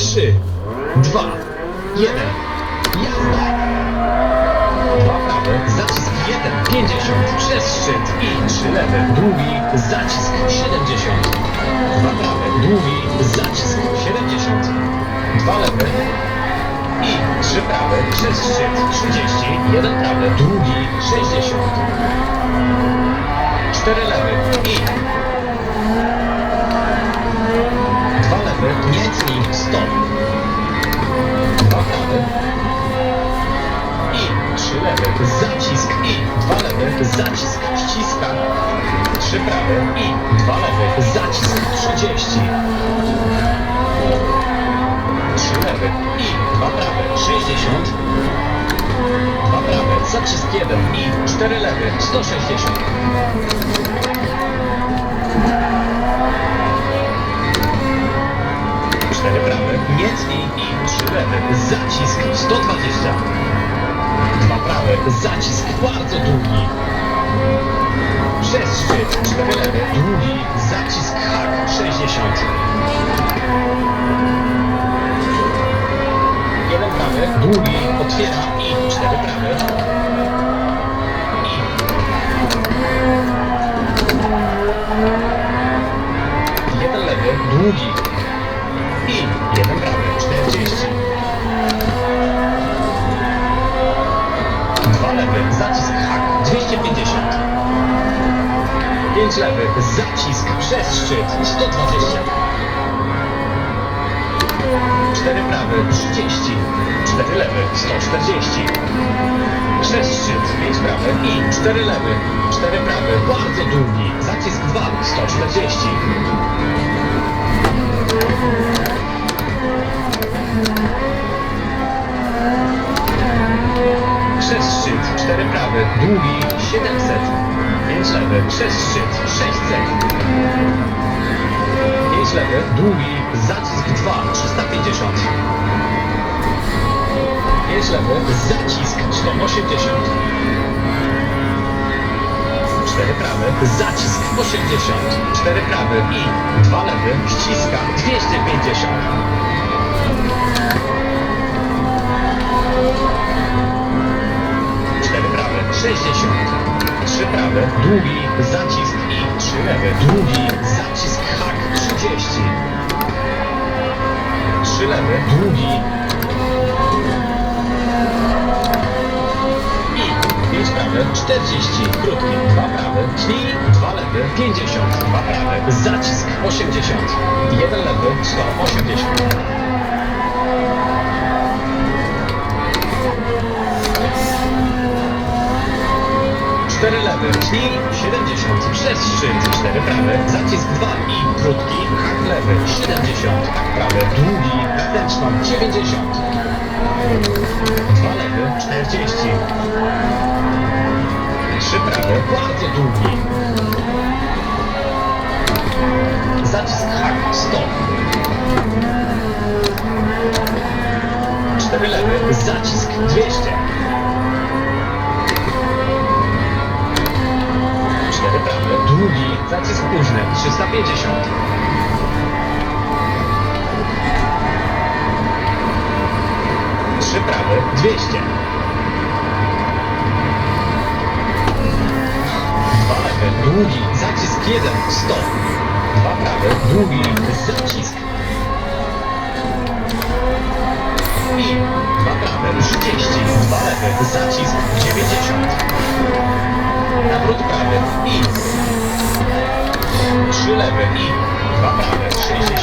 3, 2, 1. Jazda! Dwa prawe, zacisk 1, 50, przez szczyt i 3 lewe, długi, zacisk 70. Dwa prawe, długi, zacisk 70. Dwa lewe i 3 prawe, przez szczyt 30, 1 prawe, długi 60. 4 lewe i trzy lewe, zacisk i dwa lewe, zacisk, ściska, trzy prawe i dwa lewe, zacisk, 30. Trzy lewe i dwa prawe, 60. Dwa prawe, zacisk jeden i cztery lewe, 160. Cztery prawe, nie tnij i trzy lewe, zacisk, 120. Dwa prawe, zacisk bardzo długi. Przez szczyt, cztery lewe, długi, zacisk hak, 60. Jeden prawy, długi, otwiera i cztery lewy, długi. Lewy, zacisk hak, 250. Pięć lewych, zacisk przez szczyt, 120. Cztery prawy, 30. Cztery lewy, 140. Przez szczyt, pięć prawy i cztery lewy. Cztery prawy, bardzo długi. Zacisk 2, 140. 5 lewy, długi, zacisk 2, 350. 5 lewy, zacisk 180. 4 prawy, zacisk 80. 4 prawy i 2 lewy, ściska 250. 4 prawe, 60. 3 prawe, długi, zacisk i 3 lewe, długi, zacisk hak, 30. 3 lewe, długi. I 5 prawe, 40. Krótki, 2 prawe, tnij, 2 lewe, 50. 2 prawe, zacisk 80. 1 lewy, 180. Cztery lewy, tnij 70, przez szczyt, cztery prawe, zacisk 2 i krótki, hak lewy, 70, hak prawy, długi, wewnętrzną, 90. Dwa lewy, 40. Trzy prawe, bardzo długi. Zacisk hak, 100. Cztery lewy, zacisk 200. zacisk późny, 350. Trzy prawe, 200. Dwa lewe, długi, zacisk 1, 100. Dwa prawe, długi, zacisk. I dwa prawe, 30. Dwa lewe, zacisk 90. Nawrót prawy i trzy lewe i dwa prawe, 60.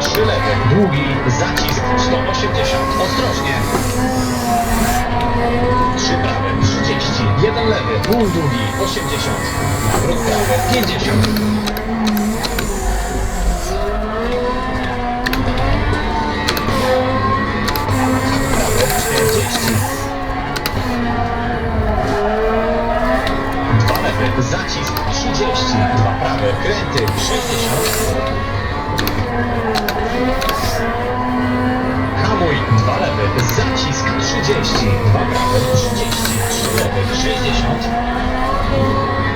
Trzy lewe, długi, zacisk 180. Ostrożnie. Trzy prawe, 30. Jeden lewy, pół długi, 80. Nawrót prawy, 50. Dwa prawe, kręty 60. Hamuj, dwa lewe, zacisk 30. Dwa prawe, 30. Trzy lewe, 60.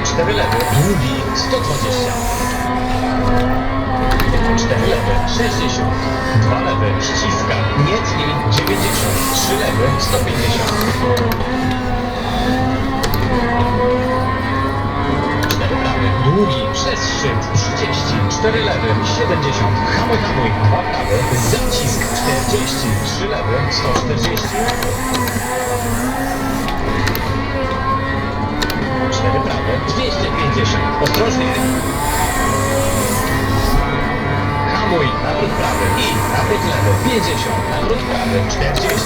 4 lewy, długi 120. 4 lewy, 60. 2 lewy, ściska, nie tnij, 90. 3 lewy, 150. przez szczyt, 30. 4 lewy, 70. Hamuj, hamuj, 2 prawy, zacisk, 40. 3 lewy, 140. 4 prawe, 250. Ostrożnie. Hamuj, nawrót prawy i nawrót lewy, 50. Nawrót prawy, 40.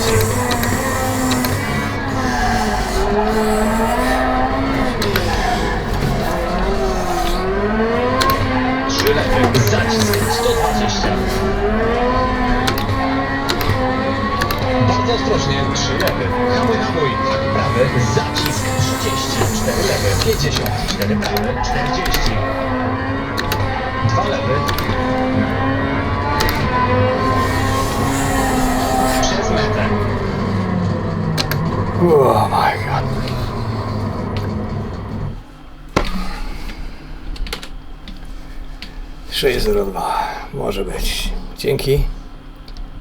zacisk, 120. Bardzo ostrożnie, trzy lewy. Hamuj, hamuj, hak prawy, zacisk 30, cztery lewy, 50, cztery prawy, 40. Dwa lewy. Przez metę. Oh my god. Sześć zero dwa. Może być. Dzięki.